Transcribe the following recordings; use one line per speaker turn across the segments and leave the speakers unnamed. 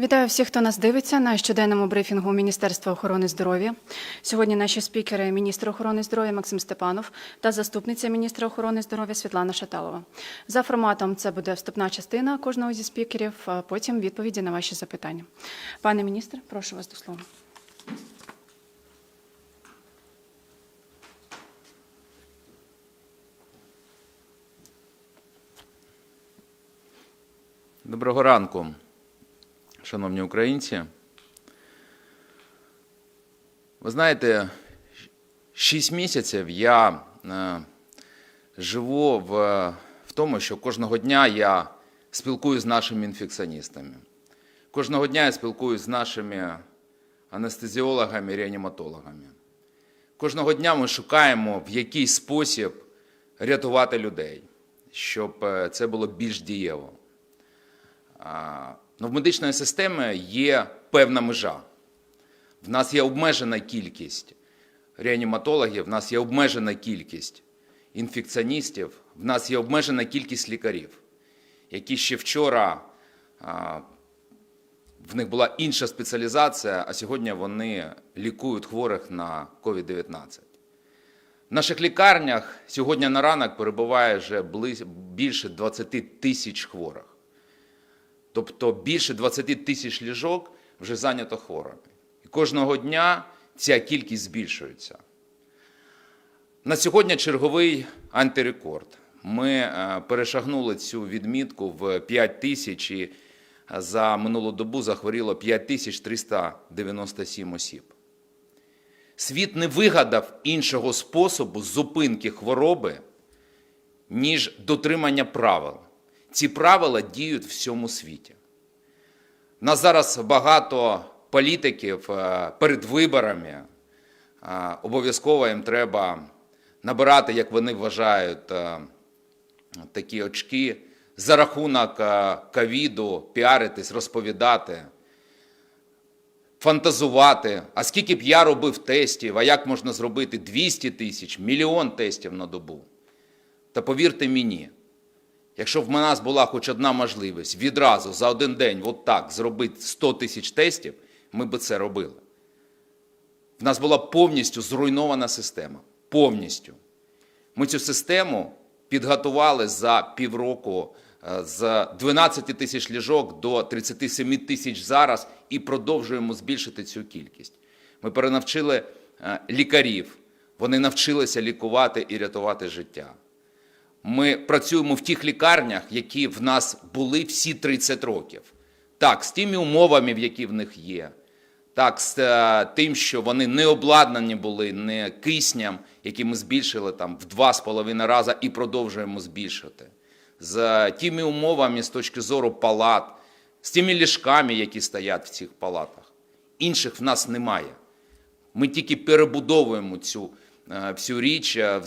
Вітаю всіх, хто нас дивиться на щоденному брифінгу Міністерства охорони здоров'я. Сьогодні наші спікери міністр охорони здоров'я Максим Степанов та заступниця міністра охорони здоров'я Світлана Шаталова. За форматом це буде вступна частина кожного зі спікерів, а потім відповіді на ваші запитання. Пане міністр, прошу вас до слова.
Доброго ранку, шановні українці. Ви знаєте, шість місяців я е, живу в, в тому, що кожного дня я спілкуюся з нашими інфекціоністами. Кожного дня я спілкуюся з нашими анестезіологами, реаніматологами. Кожного дня ми шукаємо, в який спосіб рятувати людей, щоб е, це було більш дієво. А, Ну, в медичної системи є певна межа. В нас є обмежена кількість реаніматологів, в нас є обмежена кількість інфекціоністів, в нас є обмежена кількість лікарів, які ще вчора в них була інша спеціалізація, а сьогодні вони лікують хворих на COVID-19. В наших лікарнях сьогодні на ранок перебуває вже більше 20 тисяч хворих. Тобто більше 20 тисяч ліжок вже зайнято хворими. І кожного дня ця кількість збільшується. На сьогодні черговий антирекорд. Ми е, перешагнули цю відмітку в 5 тисяч і е, за минулу добу захворіло 5397 осіб. Світ не вигадав іншого способу зупинки хвороби, ніж дотримання правил. Ці правила діють в всьому світі. Нас зараз багато політиків е, перед виборами. е, Обов'язково їм треба набирати, як вони вважають, е, такі очки за рахунок ковіду, піаритись, розповідати, фантазувати. А скільки б я робив тестів, а як можна зробити 200 тисяч, мільйон тестів на добу? Та повірте мені, Якщо в нас була хоч одна можливість відразу за один день от так зробити 100 тисяч тестів, ми б це робили. В нас була повністю зруйнована система. Повністю. Ми цю систему підготували за півроку е, з 12 тисяч ліжок до 37 тисяч зараз і продовжуємо збільшити цю кількість. Ми перенавчили е, лікарів, вони навчилися лікувати і рятувати життя. Ми працюємо в тих лікарнях, які в нас були всі 30 років. Так, з тими умовами, які в них є. Так, з е, тим, що вони не обладнані були не кисням, який ми збільшили там в два з половиною рази і продовжуємо збільшити. З е, тими умовами з точки зору палат, з тими ліжками, які стоять в цих палатах. Інших в нас немає. Ми тільки перебудовуємо цю всю річ е,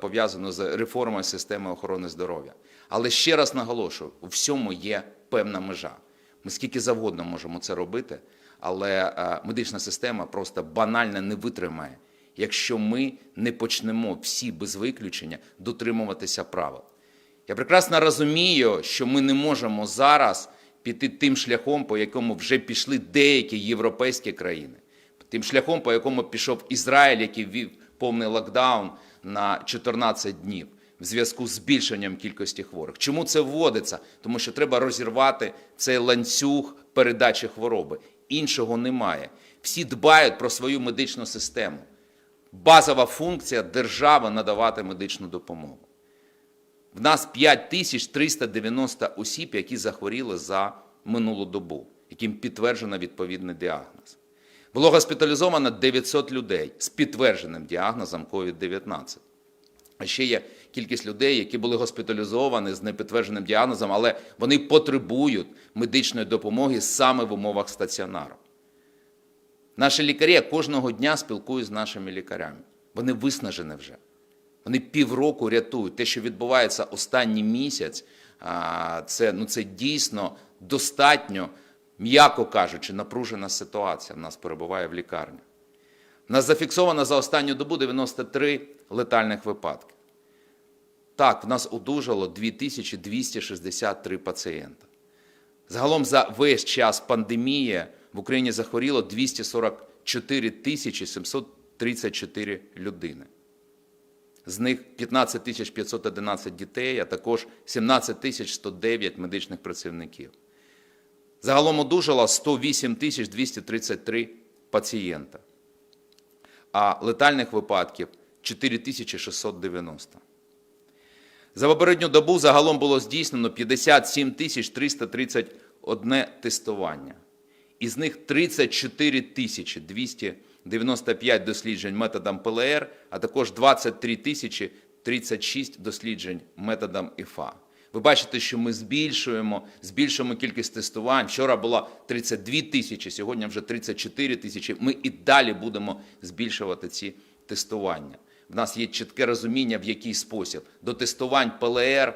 пов'язану з реформою системи охорони здоров'я. Але ще раз наголошую: у всьому є певна межа. Ми скільки завгодно можемо це робити, але е, медична система просто банально не витримає, якщо ми не почнемо всі без виключення дотримуватися правил. Я прекрасно розумію, що ми не можемо зараз піти тим шляхом, по якому вже пішли деякі європейські країни, тим шляхом, по якому пішов Ізраїль, який ввів повний локдаун на 14 днів в зв'язку з збільшенням кількості хворих. Чому це вводиться? Тому що треба розірвати цей ланцюг передачі хвороби. Іншого немає. Всі дбають про свою медичну систему. Базова функція держави надавати медичну допомогу. В нас 5390 осіб, які захворіли за минулу добу, яким підтверджено відповідний діагноз. Було госпіталізовано 900 людей з підтвердженим діагнозом COVID-19. А ще є кількість людей, які були госпіталізовані з непідтвердженим діагнозом, але вони потребують медичної допомоги саме в умовах стаціонару. Наші лікарі кожного дня спілкуюся з нашими лікарями. Вони виснажені вже. Вони півроку рятують. Те, що відбувається останній місяць, це, ну, це дійсно достатньо, м'яко кажучи, напружена ситуація в нас перебуває в лікарні. У нас зафіксовано за останню добу 93 летальних випадки. Так, в нас одужало 2263 пацієнта. Загалом за весь час пандемії в Україні захворіло 244 тисячі 734 людини. З них 15 тисяч 511 дітей, а також 17 тисяч 109 медичних працівників. Загалом одужало 108 тисяч 233 пацієнта, а летальних випадків 4 тисячі 690. За попередню добу загалом було здійснено 57 тисяч 331 тестування. Із них 34 тисячі 295 досліджень методом ПЛР, а також 23 тисячі 36 досліджень методом ІФА. Ви бачите, що ми збільшуємо, збільшуємо кількість тестувань. Вчора було 32 тисячі, сьогодні вже 34 тисячі. Ми і далі будемо збільшувати ці тестування. В нас є чітке розуміння, в який спосіб. До тестувань ПЛР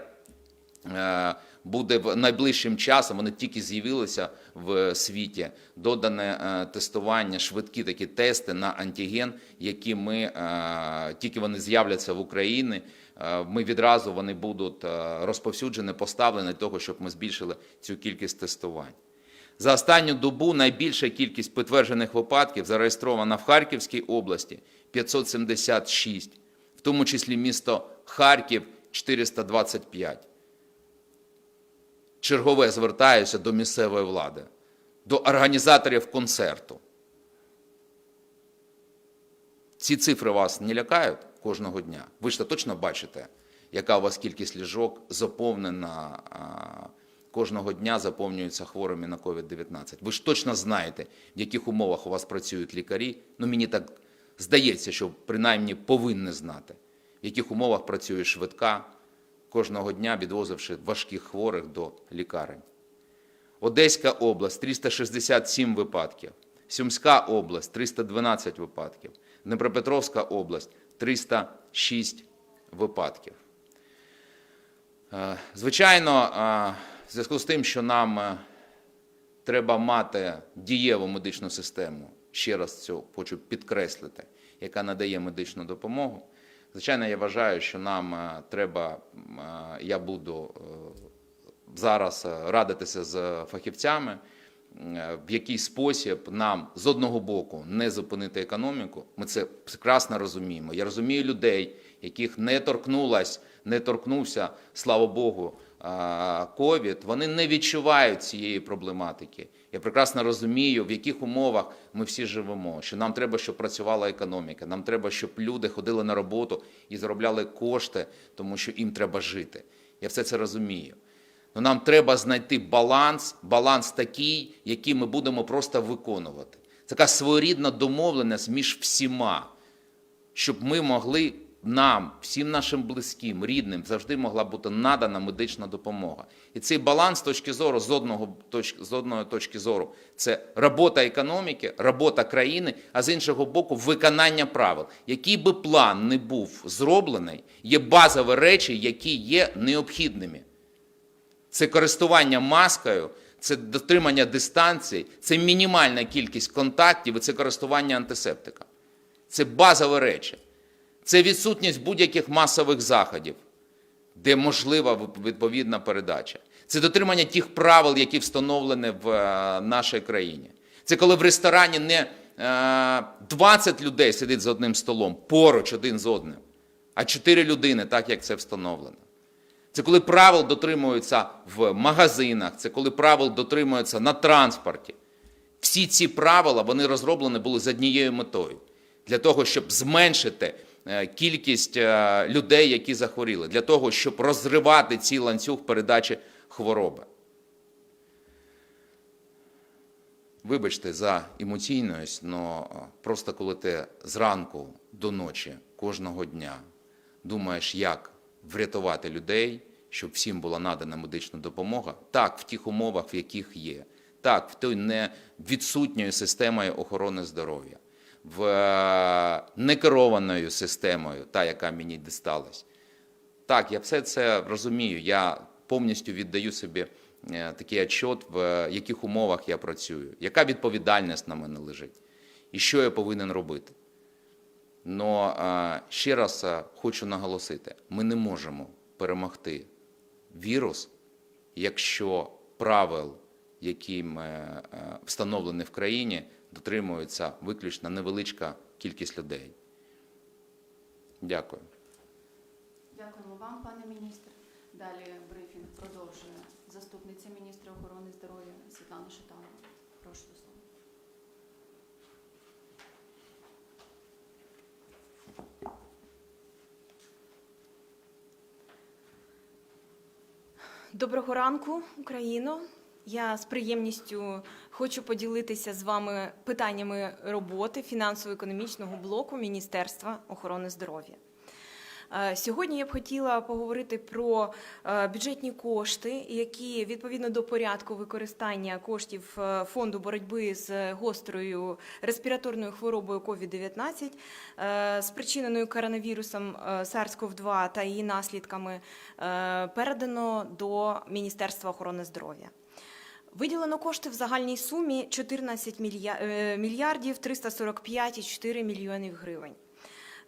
е, буде в найближчим часом, вони тільки з'явилися в світі, додане е, тестування, швидкі такі тести на антиген, які ми, е, тільки вони з'являться в Україні, е, ми відразу вони будуть е, розповсюджені, поставлені для того, щоб ми збільшили цю кількість тестувань. За останню добу найбільша кількість підтверджених випадків зареєстрована в Харківській області 576, в тому числі місто Харків 425. Чергове звертаюся до місцевої влади, до організаторів концерту. Ці цифри вас не лякають кожного дня? Ви ж то точно бачите, яка у вас кількість ліжок заповнена кожного дня заповнюється хворими на COVID-19. Ви ж точно знаєте, в яких умовах у вас працюють лікарі. Ну, мені так здається, що принаймні повинні знати, в яких умовах працює швидка, кожного дня відвозивши важких хворих до лікарень. Одеська область 367 випадків, Сумська область 312 випадків, Дніпропетровська область 306 випадків. Е, Звичайно, е, в зв'язку з тим, що нам е, треба мати дієву медичну систему, ще раз цю хочу підкреслити, яка надає медичну допомогу. Звичайно, я вважаю, що нам е, треба, е, я буду е, зараз радитися з фахівцями, в який спосіб нам з одного боку не зупинити економіку. Ми це прекрасно розуміємо. Я розумію людей, яких не торкнулась, не торкнувся, слава Богу, ковід. Вони не відчувають цієї проблематики. Я прекрасно розумію, в яких умовах ми всі живемо. Що нам треба, щоб працювала економіка. Нам треба, щоб люди ходили на роботу і заробляли кошти, тому що їм треба жити. Я все це розумію. Ну, нам треба знайти баланс, баланс такий, який ми будемо просто виконувати. Така своєрідна домовленість між всіма, щоб ми могли нам, всім нашим близьким, рідним, завжди могла бути надана медична допомога. І цей баланс точки зору, з одного точки, з одної точки зору, це робота економіки, робота країни, а з іншого боку, виконання правил. Який би план не був зроблений, є базові речі, які є необхідними. Це користування маскою, це дотримання дистанції, це мінімальна кількість контактів і це користування антисептика. Це базові речі. Це відсутність будь-яких масових заходів, де можлива відповідна передача. Це дотримання тих правил, які встановлені в е, нашій країні. Це коли в ресторані не е, 20 людей сидить за одним столом, поруч один з одним, а 4 людини, так як це встановлено. Це коли правил дотримуються в магазинах, це коли правил дотримуються на транспорті. Всі ці правила вони розроблені були з однією метою для того, щоб зменшити е, кількість е, людей, які захворіли, для того, щоб розривати цей ланцюг передачі хвороби. Вибачте за емоційність, але просто коли ти зранку до ночі кожного дня думаєш, як врятувати людей, щоб всім була надана медична допомога, так, в тих умовах, в яких є, так, в той не відсутньою системою охорони здоров'я, в е, некерованою системою, та, яка мені дісталась. Так, я все це розумію. Я повністю віддаю собі е, такий отчет, в е, яких умовах я працюю, яка відповідальність на мене лежить, і що я повинен робити. Но ще раз хочу наголосити: ми не можемо перемогти вірус, якщо правил е, е, в країні, дотримується виключно невеличка кількість людей. Дякую.
Дякуємо вам, пане міністр. Далі брифінг продовжує заступниця міністра охорони здоров'я Світлана Шатанова. Прошу до слова.
Доброго ранку, Україно. Я з приємністю хочу поділитися з вами питаннями роботи фінансово-економічного блоку Міністерства охорони здоров'я. Е, Сьогодні я б хотіла поговорити про е, бюджетні кошти, які відповідно до порядку використання коштів е, фонду боротьби з гострою респіраторною хворобою COVID-19, е, спричиненою коронавірусом е, SARS-CoV-2 та її наслідками, передано до Міністерства охорони здоров'я. Виділено кошти в загальній сумі 14 е, мільярдів 345,4 мільйонів гривень.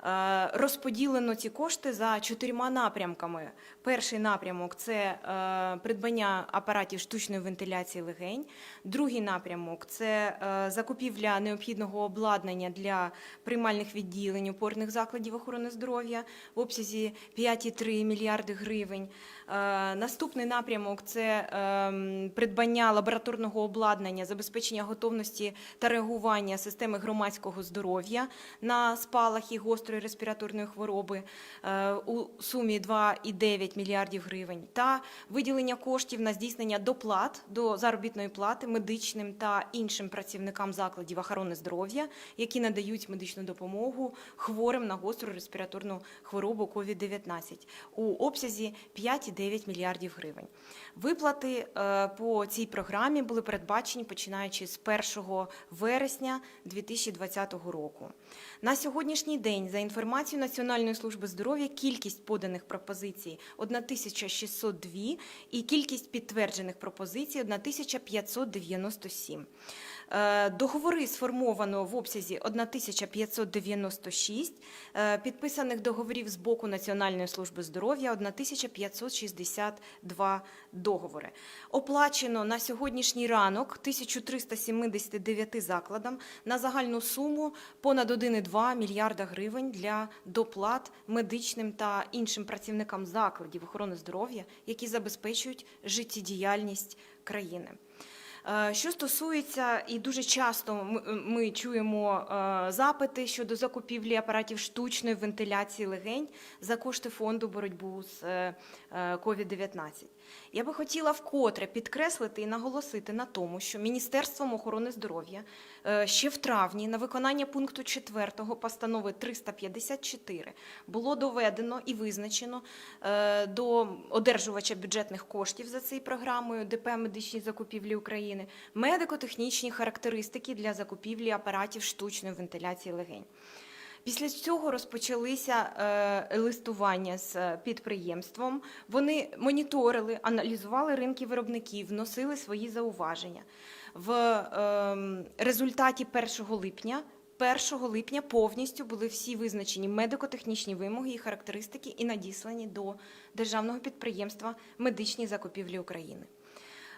Е, Розподілено ці кошти за чотирма напрямками. Перший напрямок це е, придбання апаратів штучної вентиляції легень. Другий напрямок це закупівля необхідного обладнання для приймальних відділень опорних закладів охорони здоров'я в обсязі 5,3 мільярди гривень. Е, Наступний напрямок це ем, придбання лабораторного обладнання, забезпечення готовності та реагування системи громадського здоров'я на спалахи гострої респіраторної хвороби е, у сумі 2,9 мільярдів гривень та виділення коштів на здійснення доплат до заробітної плати медичним та іншим працівникам закладів охорони здоров'я, які надають медичну допомогу хворим на гостру респіраторну хворобу COVID-19 у обсязі 5,9 мільярдів гривень. Виплати е, по цій програмі були передбачені починаючи з 1 вересня 2020 року. На сьогоднішній день, за інформацією Національної служби здоров'я, кількість поданих пропозицій 1602 і кількість підтверджених пропозицій 1597. Е, Договори сформовано в обсязі 1596, е, підписаних договорів з боку Національної служби здоров'я 1562 договори. Оплачено на сьогоднішній ранок 1379 закладам на загальну суму понад 1,2 мільярда гривень для доплат медичним та іншим працівникам закладів охорони здоров'я, які забезпечують життєдіяльність країни. Е, Що стосується, і дуже часто ми, ми чуємо е, запити щодо закупівлі апаратів штучної вентиляції легень за кошти фонду боротьбу з е, е, COVID-19. Я би хотіла вкотре підкреслити і наголосити на тому, що Міністерством охорони здоров'я е, ще в травні на виконання пункту 4 постанови 354 було доведено і визначено е, до одержувача бюджетних коштів за цією програмою ДП медичні закупівлі України медико-технічні характеристики для закупівлі апаратів штучної вентиляції легень. Після цього розпочалися е, листування з е, підприємством. Вони моніторили, аналізували ринки виробників, вносили свої зауваження. В е, результаті 1 липня. 1 липня повністю були всі визначені медико-технічні вимоги і характеристики і надіслані до державного підприємства медичні закупівлі України.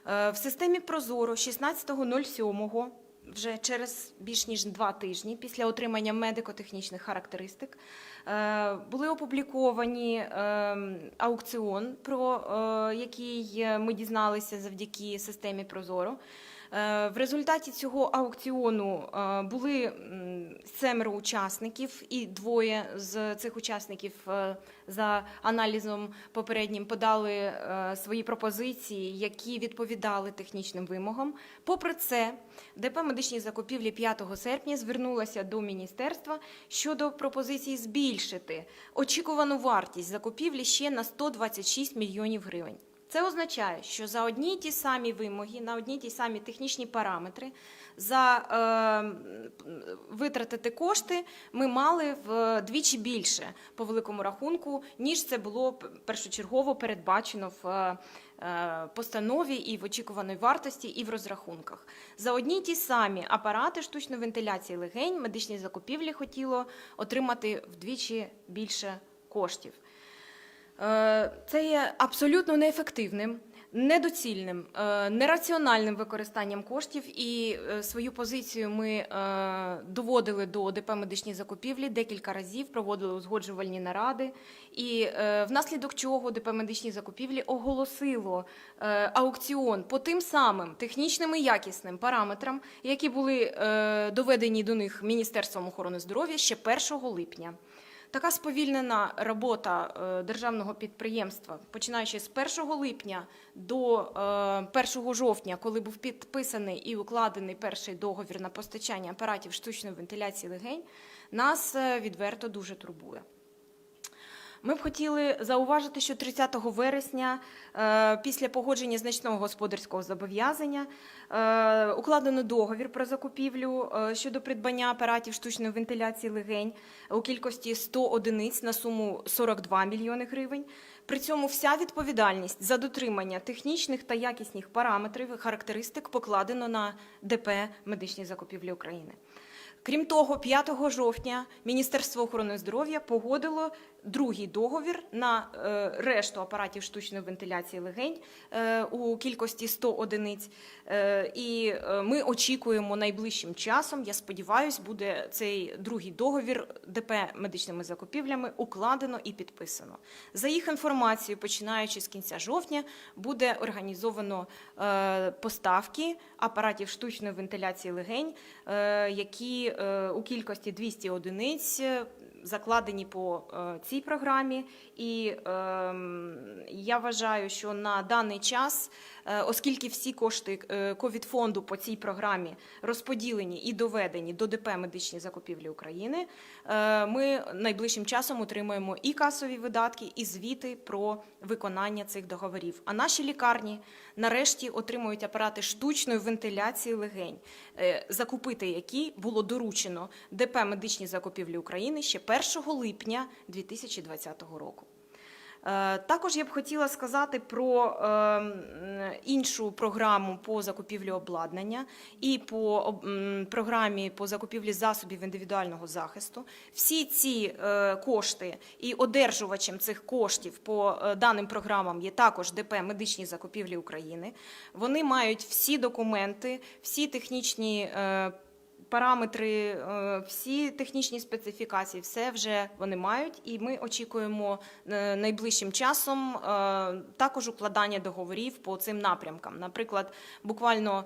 Е, В системі Прозоро 16.07 вже через більш ніж два тижні після отримання медико-технічних характеристик е, були опубліковані е, аукціон, про е, який ми дізналися завдяки системі Прозоро. Е, В результаті цього аукціону е, були семеро учасників, і двоє з цих учасників е, за аналізом попереднім подали свої пропозиції, які відповідали технічним вимогам. Попри це, ДП медичні закупівлі 5 серпня звернулася до міністерства щодо пропозиції збільшити очікувану вартість закупівлі ще на 126 мільйонів гривень. Це означає, що за одні й ті самі вимоги, на одні й ті самі технічні параметри, за е, витратити кошти ми мали вдвічі більше по великому рахунку, ніж це було першочергово передбачено в е, постанові і в очікуваної вартості, і в розрахунках. За одні й ті самі апарати штучної вентиляції легень медичні закупівлі хотіло отримати вдвічі більше коштів. Е, Це є абсолютно неефективним. недоцільним, е, нераціональним використанням коштів. І е, свою позицію ми доводили до ДП медичні закупівлі декілька разів, проводили узгоджувальні наради. І внаслідок чого ДП медичні закупівлі оголосило аукціон по тим самим технічним і якісним параметрам, які були доведені до них Міністерством охорони здоров'я ще 1 липня. Така сповільнена робота е, державного підприємства, починаючи з 1 липня до е, 1 жовтня, коли був підписаний і укладений перший договір на постачання апаратів штучної вентиляції легень, нас е, відверто дуже турбує. Ми б хотіли зауважити, що 30 вересня, е, після погодження значного господарського зобов'язання, е, укладено договір про закупівлю е, щодо придбання апаратів штучної вентиляції легень у кількості 100 одиниць на суму 42 мільйони гривень. При цьому вся відповідальність за дотримання технічних та якісних параметрів характеристик покладено на ДП медичні закупівлі України. Крім того, 5 жовтня Міністерство охорони здоров'я погодило другий договір на е, решту апаратів штучної вентиляції легень е, у кількості 100 одиниць. Е, і ми очікуємо найближчим часом. Я сподіваюся, буде цей другий договір ДП медичними закупівлями укладено і підписано. За їх інформацією, починаючи з кінця жовтня, буде організовано поставки апаратів штучної вентиляції легень, які у кількості 200 одиниць е, закладені по е, цій програмі. І ем, я вважаю, що на даний час, е, оскільки всі кошти е, ковід-фонду по цій програмі розподілені і доведені до ДП медичні закупівлі України, ми найближчим часом отримаємо і касові видатки, і звіти про виконання цих договорів. А наші лікарні нарешті отримують апарати штучної вентиляції легень, закупити які було доручено ДП медичні закупівлі України ще 1 липня 2020 року. Е, Також я б хотіла сказати про е, іншу програму по закупівлі обладнання і по програмі по закупівлі засобів індивідуального захисту. Всі ці е, кошти і одержувачем цих коштів по е, даним програмам є також ДП Медичні закупівлі України. Вони мають всі документи, всі технічні. Параметри, е, всі технічні специфікації, все вже вони мають, і ми очікуємо е, найближчим часом е, також укладання договорів по цим напрямкам. Наприклад, буквально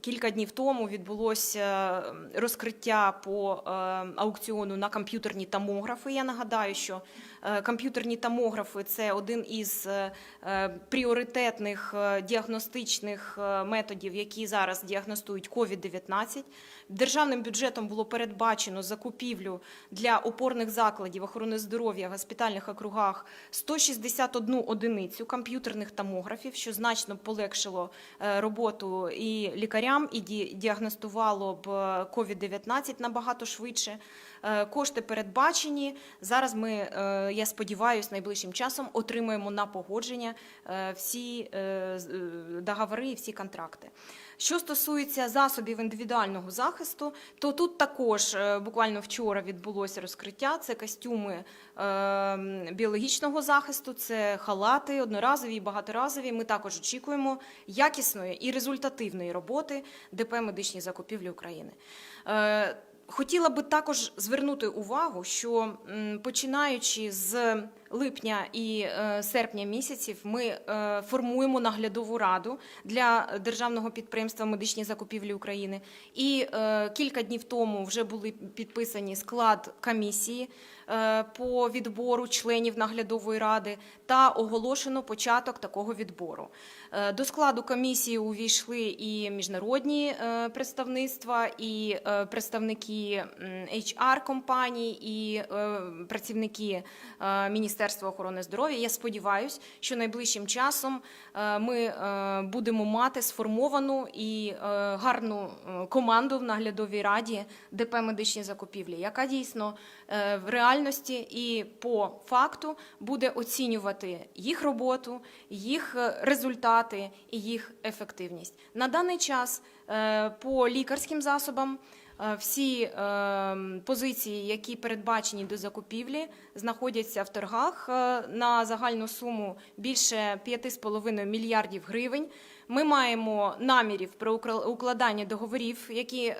кілька днів тому відбулося розкриття по аукціону на комп'ютерні томографи. Я нагадаю, що комп'ютерні томографи це один із е, е, пріоритетних е, діагностичних е, методів, які зараз діагностують COVID-19. Державним бюджетом було передбачено закупівлю для опорних закладів охорони здоров'я в госпітальних округах 161 одиницю комп'ютерних томографів, що значно полегшило е, роботу і лікарям, і ді- діагностувало б е, COVID-19 набагато швидше. Е, Кошти передбачені. Зараз ми, е, я сподіваюся, найближчим часом отримаємо на погодження е, всі договори і всі контракти. Що стосується засобів індивідуального захисту, то тут також буквально вчора відбулося розкриття. Це костюми біологічного захисту, це халати, одноразові і багаторазові. Ми також очікуємо якісної і результативної роботи ДП медичні закупівлі України. Хотіла би також звернути увагу, що починаючи з липня і е, серпня місяців, ми е, формуємо наглядову раду для державного підприємства Медичні закупівлі України. І е, кілька днів тому вже були підписані склад комісії по відбору членів наглядової ради та оголошено початок такого відбору. До складу комісії увійшли і міжнародні представництва, і представники HR компаній, і працівники е, Міністерства охорони здоров'я. Я сподіваюся, що найближчим часом е, ми е, будемо мати сформовану і е, гарну команду в наглядовій раді ДП медичні закупівлі, яка дійсно в реальності і по факту буде оцінювати їх роботу, їх результати і їх ефективність. На даний час по лікарським засобам. Е, Всі е, позиції, які передбачені до закупівлі, знаходяться в торгах е, на загальну суму більше 5,5 мільярдів гривень. Ми маємо намірів про укладання договорів, які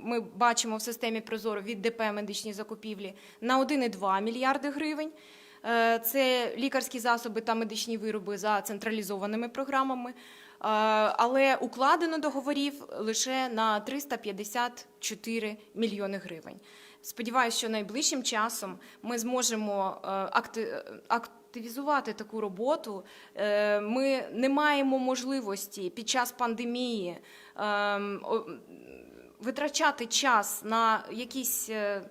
ми бачимо в системі Прозоро від ДП медичні закупівлі на 1,2 мільярди гривень. Це лікарські засоби та медичні вироби за централізованими програмами. Е, Але укладено договорів лише на 354 мільйони гривень. Сподіваюся, що найближчим часом ми зможемо е, акти- активізувати таку роботу. Е, Ми не маємо можливості під час пандемії ем, витрачати час на якісь е,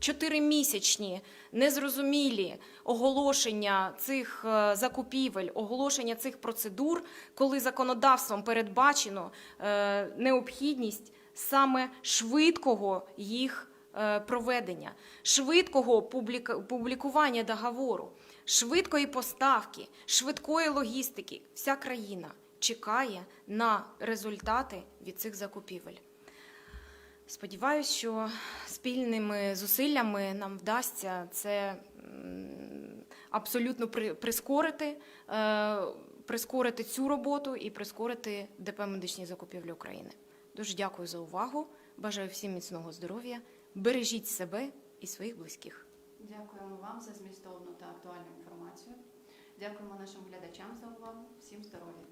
чотиримісячні незрозумілі оголошення цих е, закупівель, оголошення цих процедур, коли законодавством передбачено е, необхідність саме швидкого їх е, проведення, швидкого публікування договору, швидкої поставки, швидкої логістики. Вся країна чекає на результати від цих закупівель. Сподіваюсь, що спільними зусиллями нам вдасться це абсолютно при- прискорити, е, прискорити цю роботу і прискорити ДП медичні закупівлі України. Дуже дякую за увагу. Бажаю всім міцного здоров'я. Бережіть себе і своїх близьких.
Дякуємо вам за змістовну та актуальну інформацію. Дякуємо нашим глядачам за увагу. Всім здоров'я.